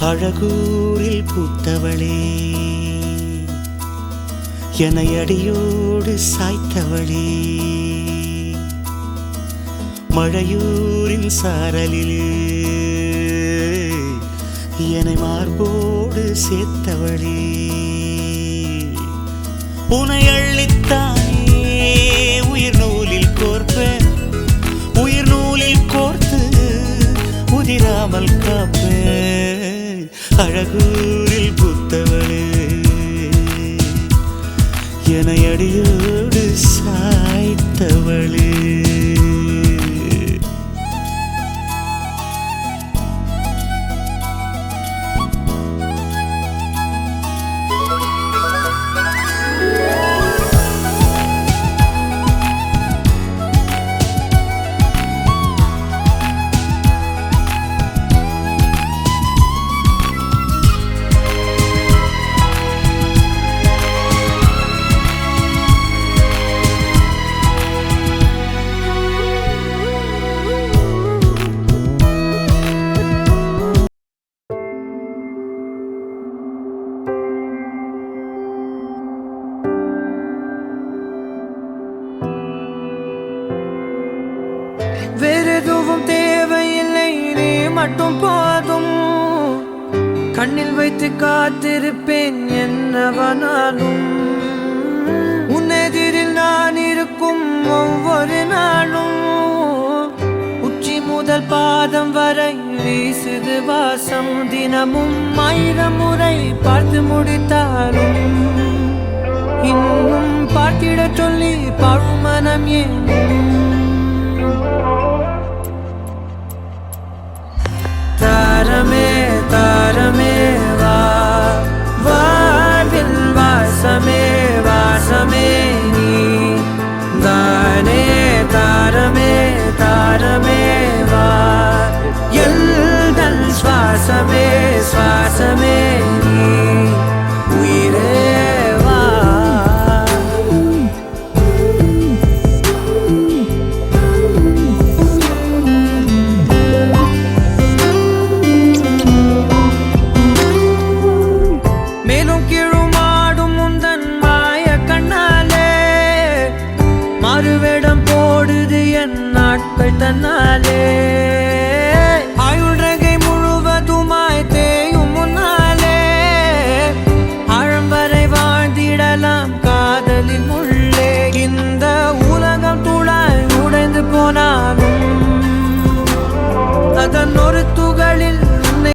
அழகூரில் பூத்தவளே. என அடியோடு சாய்த்தவளே. மழையூரின் சாரலிலே என்னை மார்போடு சேர்த்தவளே. உனை அள்ளித்தானே உயிர் நூலில் கோர்ப்ப. உயிர் நூலில் கோர்த்து உதிராமல் காப்பேன் அழகூரில் புத்தவளே. என அடியோடு சாய்த்தவளே. வேறு எதுவும் தேவையில்லை நீ மட்டும் போதும். கண்ணில் வைத்து காத்திருப்பேன் என்னவனாலும். உன்னெதிரில் நான் இருக்கும் ஒவ்வொரு நாளும். உச்சி முதல் பாதம் வரை வீசுது வாசம் தினமும். ஆயிரம் முறை பார்த்து முடித்தாலும். இன்னும் பார்த்திட சொல்லி பழுமனம் ஏன் விசுவாசமே நீ உயிரேவா மேலும் கீழுமாடும் முந்தன் மாய கண்ணாலே மறுவேடம் போடுது என் நாட்கள் தன்னாலே.